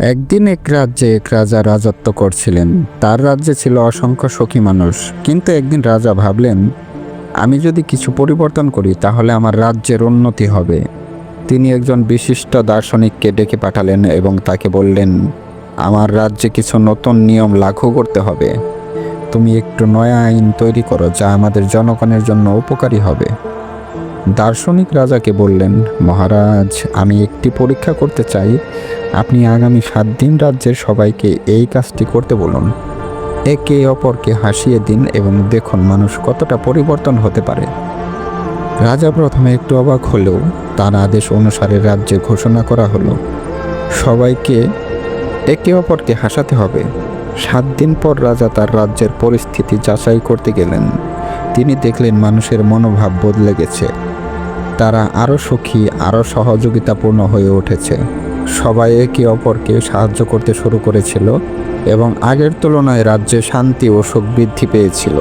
একদিন এক রাজ্যে এক রাজা রাজত্ব করছিলেন। তার রাজ্যে ছিল অসংখ্য সখী মানুষ। কিন্তু একদিন রাজা ভাবলেন, আমি যদি কিছু পরিবর্তন করি, তাহলে আমার রাজ্যের উন্নতি হবে। তিনি একজন বিশিষ্ট দার্শনিককে ডেকে পাঠালেন এবং তাকে বললেন, আমার রাজ্যে কিছু নতুন নিয়ম লাঘু করতে হবে। তুমি একটু নয়া আইন তৈরি করো, যা আমাদের জনগণের জন্য উপকারী হবে। দার্শনিক রাজাকে বললেন, মহারাজ, আমি একটি পরীক্ষা করতে চাই। আপনি আগামী সাত দিন রাজ্যের সবাইকে এই কাজটি করতে বলুন। একে অপরকে হাসিয়ে দিন এবং দেখুন মানুষ কতটা পরিবর্তন হতে পারে। রাজা প্রথমে একটু অবাক হলেও তার আদেশ অনুসারে রাজ্যে ঘোষণা করা হলো, সবাইকে একে অপরকে হাসাতে হবে। সাত দিন পর রাজা তার রাজ্যের পরিস্থিতি যাচাই করতে গেলেন। তিনি দেখলেন মানুষের মনোভাব বদলে গেছে। তারা আরও সুখী আরও সহযোগিতাপূর্ণ হয়ে উঠেছে। সবাই একে অপরকে সাহায্য করতে শুরু করেছিল এবং আগের তুলনায় রাজ্যে শান্তি ও সুখ বৃদ্ধি পেয়েছিল।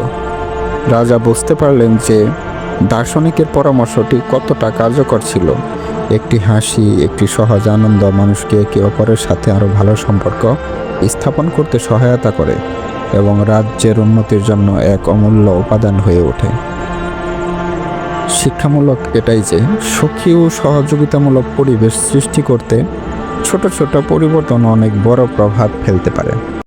রাজা বুঝতে পারলেন যে দার্শনিকের পরামর্শটি কতটা কার্যকর ছিল। একটি হাসি, একটি সহজ আনন্দ মানুষকে একে অপরের সাথে আরও ভালো সম্পর্ক স্থাপন করতে সহায়তা করে এবং রাজ্যের উন্নতির জন্য এক অমূল্য উপাদান হয়ে ওঠে। শিক্ষামূলক এটাই যে সুখী ও সহযোগিতামূলক পরিবেশ সৃষ্টি করতে ছোট ছোট পরিবর্তন অনেক বড় প্রভাব ফেলতে পারে।